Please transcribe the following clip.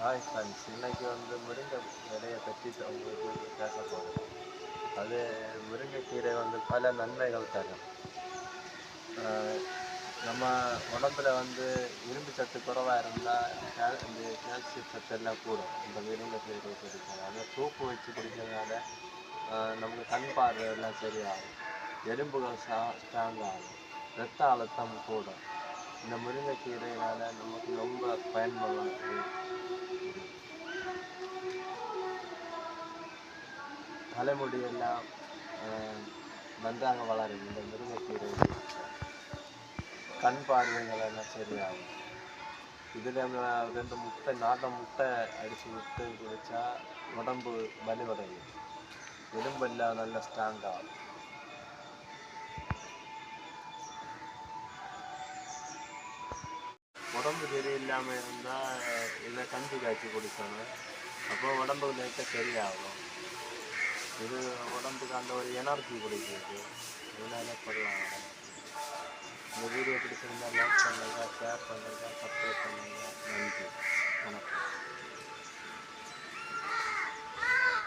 Hi friends இன்னைக்கு வந்து முருங்கை விலையை பற்றி உங்களுக்கு பேச போகிறோம் அது முருங்கைக்கீரை வந்து பல நன்மைகள் தரும். நம்ம உடம்புல வந்து இரும்பு சத்து குறவாக இருந்தால் இந்த கால்சியம் சத்து எல்லாம் கூடும். இந்த முருங்கைக்கீரை குடிக்கிறது அதை தூக்கு வச்சு குடிக்கிறதுனால நமக்கு கண் பார்வை எல்லாம் சரியாகும். எலும்புகள் ஸ்ட்ரா ஸ்ட்ராங் ஆகும். ரத்த அழுத்தம் கூடும். இந்த முருங்கைக்கீரையினால் நமக்கு ரொம்ப பயன்படும் தலைமுடியெல்லாம் ஆஹ், நன்றாக வளரும். இந்த முருங்கைக்கீரை கண் பார்வைகள் எல்லாம் சரியாகும். இதில் ரெண்டு முட்டை நாட்டை முட்டை அடித்து விட்டு குடித்தா உடம்பு வலுவடையும். எலும்பெல்லாம் நல்ல ஸ்ட்ராங் உடம்பு சரியில்லாமல் இருந்தால் இதை கஞ்சி காய்ச்சி குடிக்கணும். அப்போ உடம்பு லைட்டாக சரியாகும். இது உடம்புக்கு அந்த ஒரு எனர்ஜி கொடுக்குது. இதனால கொள்ளலாம் இந்த வீடியோ பிடிச்சிருந்தா லைக் பண்ணுங்கள் ஷேர் பண்ணுங்கள் சப்ஸ்கிரைப் பண்ணுங்கள்